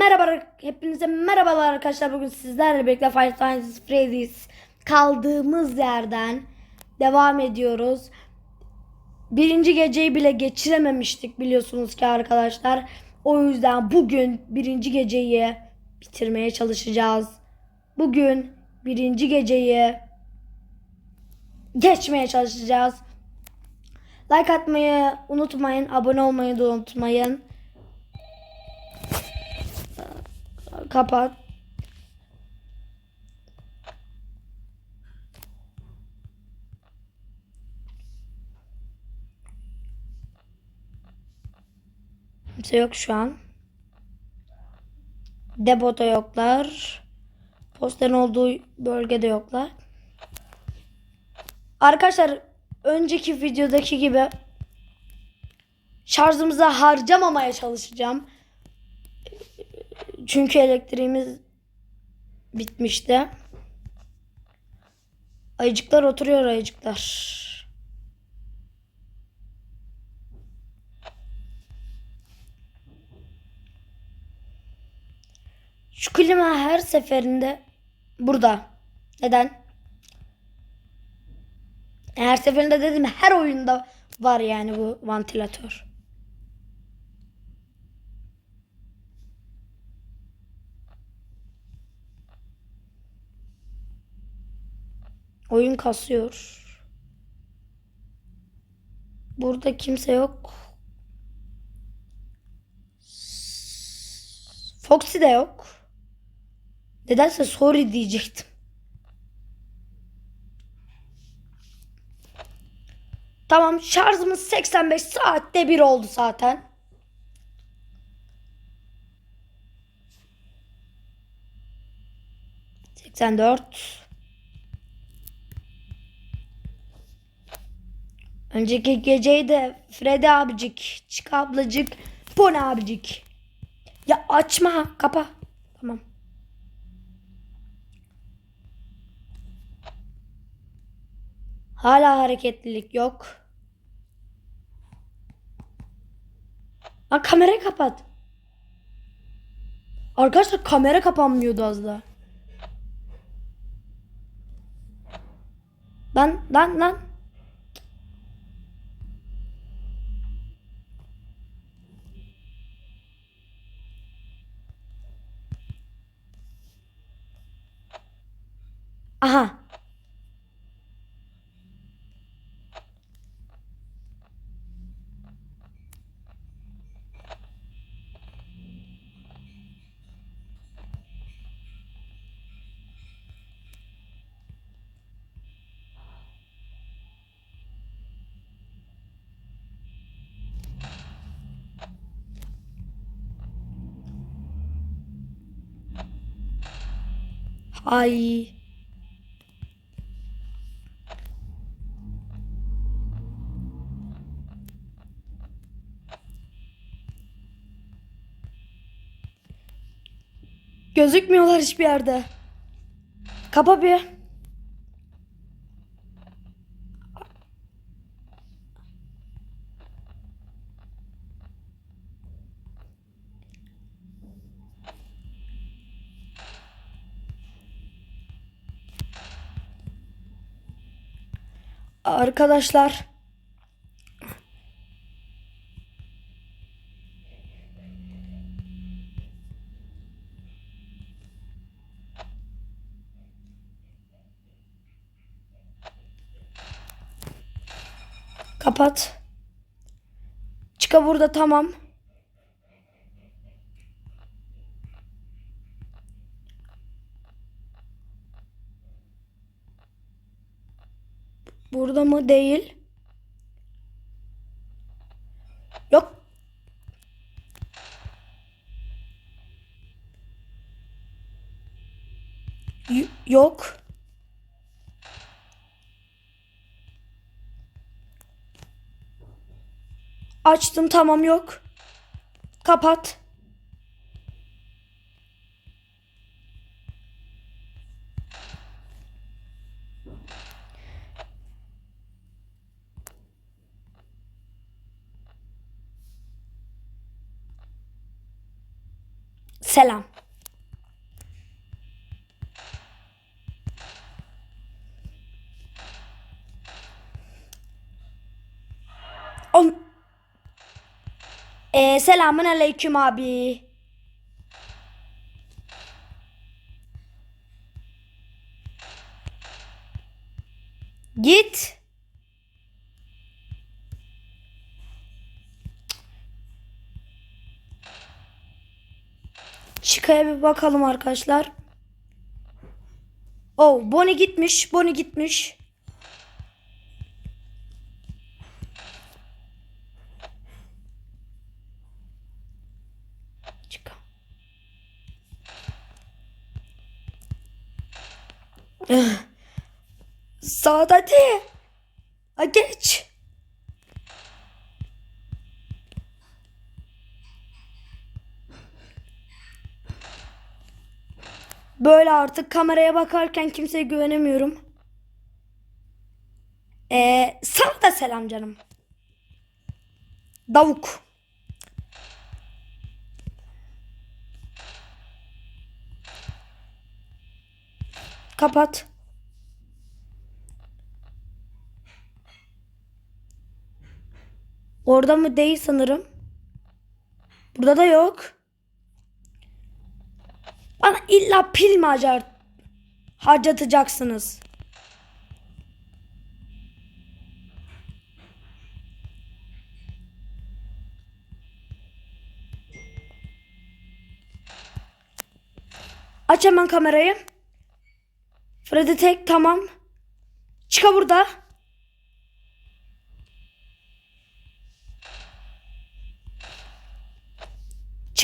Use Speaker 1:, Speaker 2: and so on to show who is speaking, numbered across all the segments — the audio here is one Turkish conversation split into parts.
Speaker 1: merhaba hepinize merhabalar arkadaşlar bugün sizlerle birlikte Five Nights Freddy's kaldığımız yerden devam ediyoruz. Birinci geceyi bile geçirememiştik biliyorsunuz ki arkadaşlar. O yüzden bugün birinci geceyi bitirmeye çalışacağız. Bugün birinci geceyi geçmeye çalışacağız. Like atmayı unutmayın, abone olmayı da unutmayın. Kapat. Kimse yok şu an. Depoda yoklar. Posterin olduğu bölgede yoklar. Arkadaşlar önceki videodaki gibi şarjımızı harcamamaya çalışacağım. Çünkü elektriğimiz bitmişti. Ayıcıklar oturuyor ayıcıklar. Şu klima her seferinde burada. Neden? Her seferinde dedim her oyunda var yani bu vantilatör. Oyun kasıyor. Burada kimse yok. Foxy de yok. Nedense sorry diyecektim. Tamam şarjımız 85 saatte bir oldu zaten. Seksen dört. Önceki geceyi de Freddy abicik, çık ablacık, ne abicik. Ya açma, kapa. Tamam. Hala hareketlilik yok. Lan kamerayı kapat. Arkadaşlar kamera kapanmıyordu az daha. Lan lan lan. Aha. Ay. Gözükmüyorlar hiçbir yerde. Kapa bir. Arkadaşlar Kapat. Çıka burada tamam. Burada mı? Değil. Yok. Y- yok. Açtım tamam yok. Kapat. Selam. Ee, selamun aleyküm abi. Git. Çıkaya bir bakalım arkadaşlar. Oh, Bonnie gitmiş. Bonnie gitmiş. Çık. Saat hadi. Ha, geç. Böyle artık kameraya bakarken kimseye güvenemiyorum. Ee, sana da selam canım. Davuk. Kapat. Orada mı değil sanırım. Burada da yok. Bana illa pil mi harcar, harcatacaksınız? Aç hemen kamerayı. Freddy tek tamam. Çıka burada.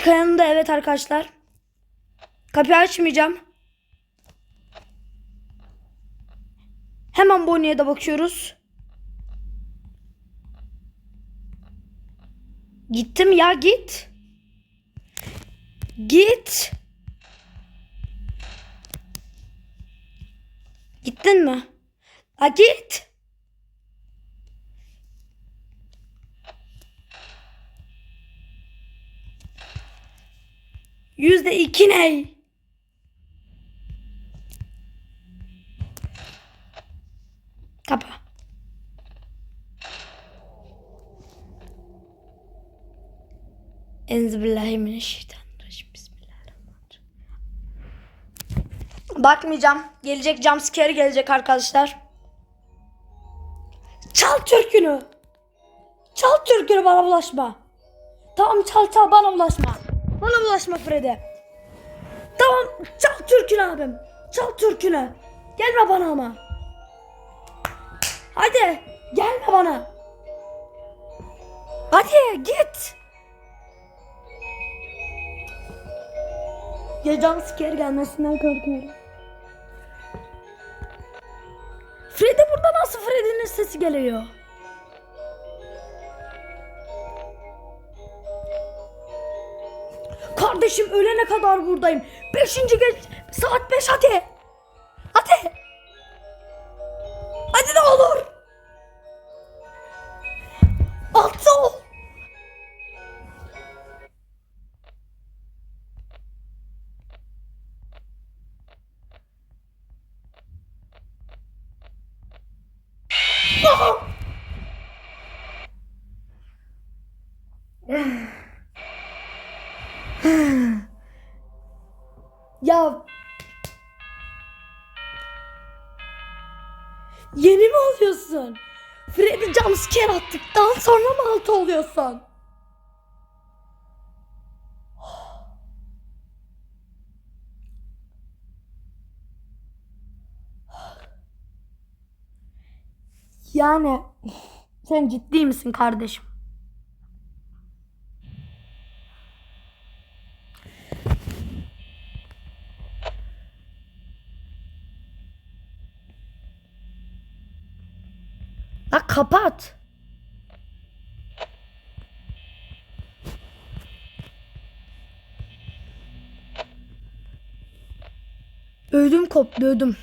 Speaker 1: Çıka yanında evet arkadaşlar. Kapıyı açmayacağım. Hemen Bonnie'ye de bakıyoruz. Gittim ya git. Git. Gittin mi? Ha git. Yüzde iki ne? Kapa. Enzibillahimineşşeytanirracim. Bismillahirrahmanirrahim. Bakmayacağım. Gelecek jumpscare gelecek arkadaşlar. Çal türkünü. Çal türkünü bana bulaşma. Tamam çal çal bana bulaşma. Bana bulaşma Freddy. Tamam çal türkünü abim. Çal türkünü. Gelme bana ama. Hadi gelme bana. Hadi git. Ya jumpscare gelmesinden korkuyorum. Freddy burada nasıl Freddy'nin sesi geliyor? Kardeşim ölene kadar buradayım. Beşinci geç saat beş hadi. Hadi. Hadi ne olur. Altı ol. Ya mi oluyorsun? Freddy jumpscare attıktan sonra mı altı oluyorsun? Yani sen ciddi misin kardeşim? Kapat. Ödüm koptu ödüm.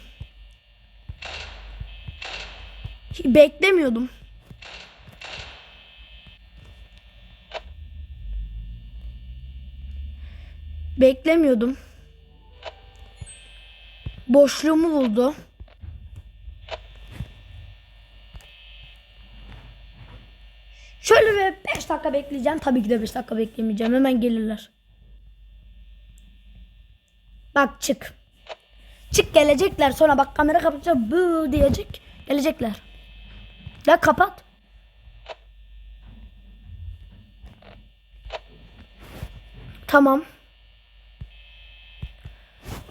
Speaker 1: Beklemiyordum. Beklemiyordum. Boşluğumu buldu. Şöyle bir 5 dakika bekleyeceğim. Tabii ki de 5 dakika beklemeyeceğim. Hemen gelirler. Bak çık. Çık gelecekler sonra bak kamera kapatacak bu diyecek. Gelecekler. Ya kapat. Tamam.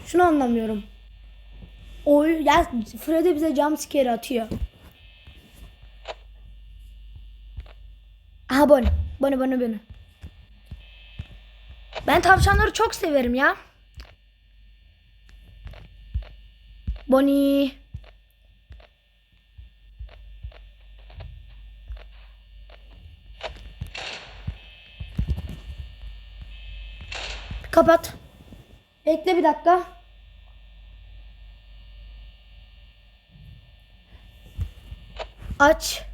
Speaker 1: Şunu anlamıyorum. Oy ya Freddy bize jumpscare atıyor. Aha Bonnie. Bonnie Bonnie Bonnie. Ben tavşanları çok severim ya. Bonnie. Kapat. Bekle bir dakika. Aç.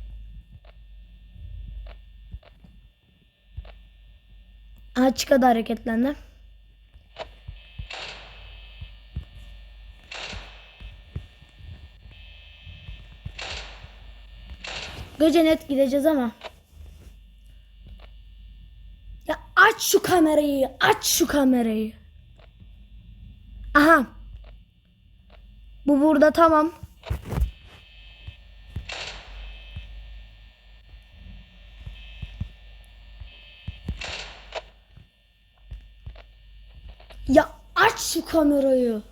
Speaker 1: Kadar hareketlendi. Gece net gideceğiz ama. Ya aç şu kamerayı. Aç şu kamerayı. Aha. Bu burada tamam. Aç şu kamerayı.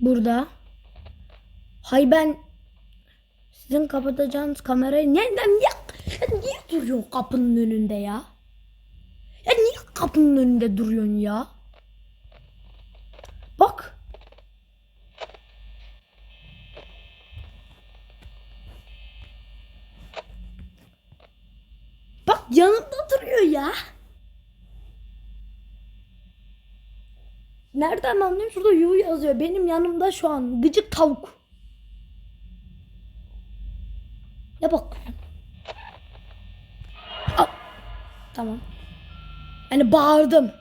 Speaker 1: Burada. Hay ben sizin kapatacağınız kamerayı neden niye, niye duruyorsun kapının önünde ya? Ya niye kapının önünde duruyorsun ya? Bak. Bak yanımda duruyor ya. Nereden anlıyorum? Şurada yu yazıyor. Benim yanımda şu an gıcık tavuk. Ya bak. Al. Tamam. Yani bağırdım.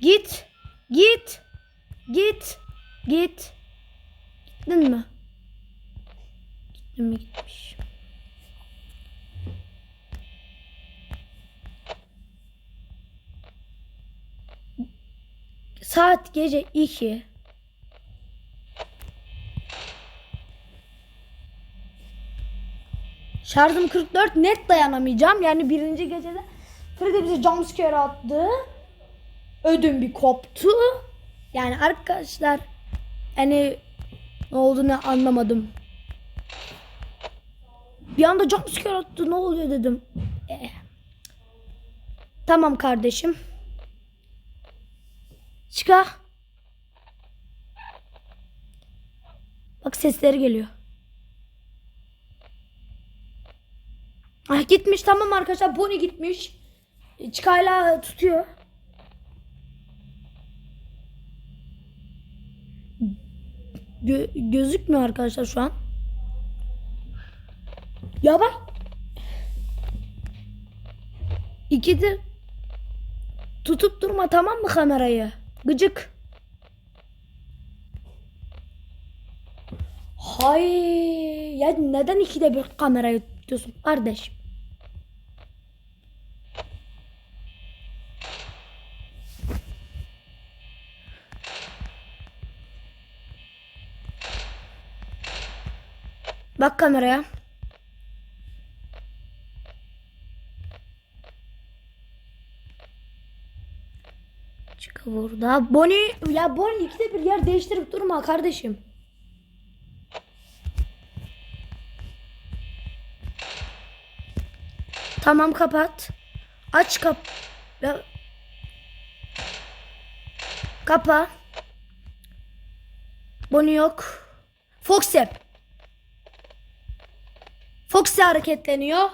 Speaker 1: Git. Git. Git. Git. Gittin mi? Gittin mi gitmiş. Saat gece 2. Şarjım 44 net dayanamayacağım. Yani birinci gecede Freddy bize jumpscare attı. Ödüm bir koptu. Yani arkadaşlar hani ne olduğunu anlamadım. Bir anda jumpscare attı ne oluyor dedim. Eh. Tamam kardeşim. Çıka. Bak sesleri geliyor. Ah gitmiş tamam arkadaşlar Pony gitmiş. Çıkayla tutuyor. Gö gözükmüyor arkadaşlar şu an. Ya bak. İkidir. Tutup durma tamam mı kamerayı? Gıcık. Hay ya neden ikide bir kamerayı tutuyorsun kardeşim? Bak kameraya. Çık burada. Bonnie ya Bonnie ikide bir yer değiştirip durma kardeşim. Tamam kapat. Aç kap. Ya... Kapa. Bonnie yok. Foxy. Foxy hareketleniyor.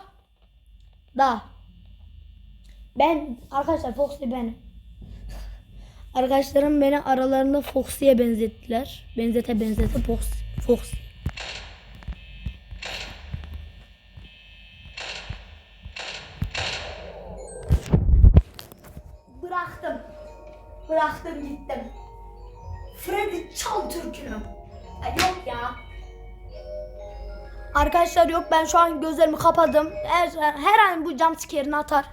Speaker 1: Da. Ben arkadaşlar Foxy benim. Arkadaşlarım beni aralarında Foxy'ye benzettiler. Benzete benzete Fox. Fox. Bıraktım. Bıraktım gittim. Freddy çal türkünü. Ya yok ya. Arkadaşlar yok ben şu an gözlerimi kapadım. Her, her an bu cam sikerini atar.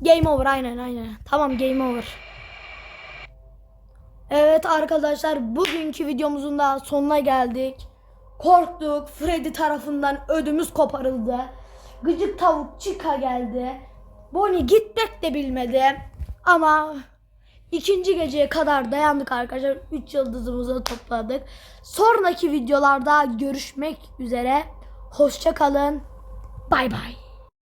Speaker 1: Game over aynen aynen. Tamam game over. Evet arkadaşlar bugünkü videomuzun da sonuna geldik. Korktuk. Freddy tarafından ödümüz koparıldı. Gıcık tavuk Chica geldi. Bonnie gitmek de bilmedi. Ama ikinci geceye kadar dayandık arkadaşlar. 3 yıldızımızı topladık. Sonraki videolarda görüşmek üzere. Hoşça kalın. Bay bay.